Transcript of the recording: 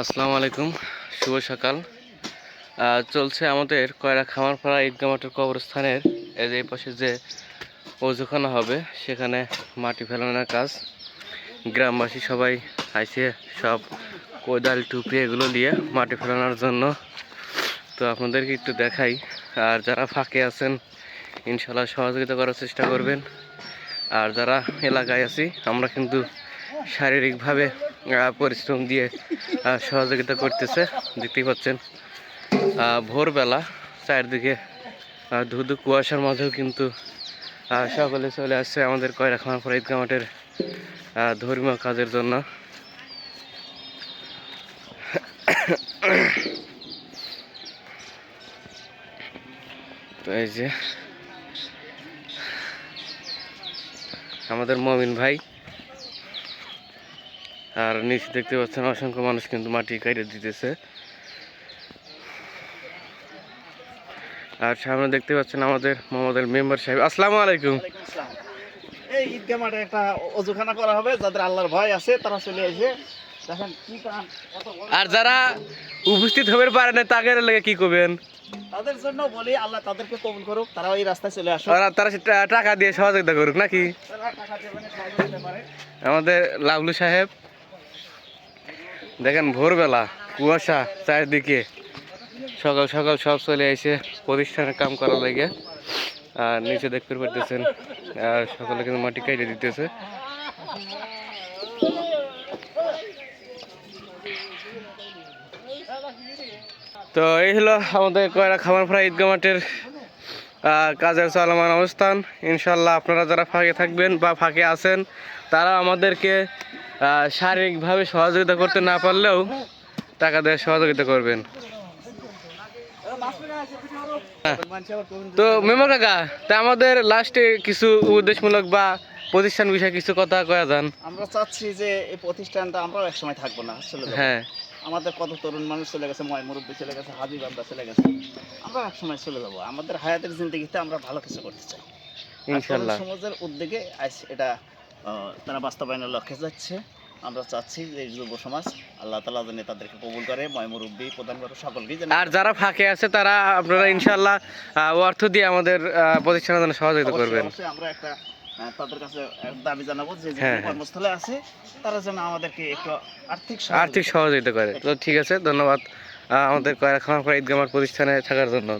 আসসালামু আলাইকুম, শুভ সকাল। চলছে আমাদের কয়রা খামারপাড়া ঈদগাহ মাঠের কবরস্থানের এই পাশে যে অজুখানা হবে, সেখানে মাটি ফেলানোর কাজ। গ্রামবাসী সবাই আইসে সব কোদাল, টুপি এগুলো নিয়ে মাটি ফেলানোর জন্য। তো আপনাদেরকে একটু দেখাই, আর যারা ফাঁকে আছেন ইনশাল্লাহ সহযোগিতা করার চেষ্টা করবেন। আর যারা এলাকায় আছি, আমরা কিন্তু শারীরিকভাবে পরিশ্রম দিয়ে সহযোগিতা করতেছে। দেখতেই পাচ্ছেন ভোরবেলা চারদিকে ধুধু কুয়াশার মাঝেও কিন্তু সকলে চলে আসছে আমাদের কয়রা খামার পর ঈদগাহ মাঠের আহ, ধর্মীয় কাজের জন্য। এই যে আমাদের মমিন ভাই আর নিচে দেখতে পাচ্ছেন অসংখ্য মানুষ কিন্তু মাটি কাটে দিতেছে। আর সামনে দেখতে পাচ্ছেন আমাদের মোহাম্মদের মেম্বার সাহেব। আসসালামু আলাইকুম। এই ঈদগাহ মাঠে একটা অজুখানা করা হবে যাদের আল্লাহর ভয় আছে তারা চলে এসে। আর যারা উপস্থিত হবে পারে না তাদের লেগে কি করবেন? তাদের জন্য বলি আল্লাহ তাদেরকে কবুল করুক তারা ওই রাস্তায় চলে আসুক। আর তারা টাকা দিয়ে সহযোগিতা করুক নাকি? আমাদের লাভলু সাহেব। দেখেন ভোরবেলা, কুয়াশা চারিদিকে। সকাল সকাল সব চলে এসে প্রতিষ্ঠানের কাম করার লাগে। আর নিচে দেখতে পারতেছেন, আর সকালে কিন্তু মাটি কাইটে দিতেছে। তো এই হলো আমাদের কয়রা খামার ফ্রাই ঈদগাহ মাঠের কাজের চলমান অবস্থান ইনশাল্লাহ আপনারা যারা ফাঁকে থাকবেন বা ফাঁকে আছেন, তারা আমাদেরকে শারীরিকভাবে সহযোগিতা করতে না পারলেও টাকা দিয়ে সহযোগিতা করবেন হ্যাঁ। তো মেমো কাকা, তা আমাদের লাস্টে কিছু উদ্দেশ্যমূলক বা প্রতিষ্ঠান বিষয়ে কিছু কথা কয়া যান। আমরা চাচ্ছি যে এই প্রতিষ্ঠানটা আমরাও একসময় থাকব না চলে হ্যাঁ। আমাদের কত তরুণ মানুষ চলে গেছে ময় মুরব্বী চলে গেছে হাজি বান্দা চলে গেছে। আমরা একসময় চলে যাব। আমাদের হায়াতের জিন্দগিতে আমরা ভালো কিছু করতে চাই। ইনশাল্লাহ। সমাজের উদ্যোগে আজ এটা তারা বাস্তবায়নের লক্ষ্যে যাচ্ছে। আমরা চাচ্ছি যে যুব সমাজ আল্লাহ তালা যেন তাদেরকে কবুল করে ময় মুরব্বী প্রদান করে সকলকে আর যারা ফাঁকে আছে তারা আপনারা ইনশাল্লাহ অর্থ দিয়ে আমাদের প্রতিষ্ঠানের জন্য সহযোগিতা করবেন। আমরা একটা তাদের কাছে দাবি জানাব যে হ্যাঁ, হ্যাঁ। কর্মস্থলে আছে তারা যেন আমাদেরকে একটু আর্থিক আর্থিক সহযোগিতা করে। তো ঠিক আছে ধন্যবাদ। আমাদের কয়রা খামার ঈদগামার প্রতিষ্ঠানে থাকার জন্য।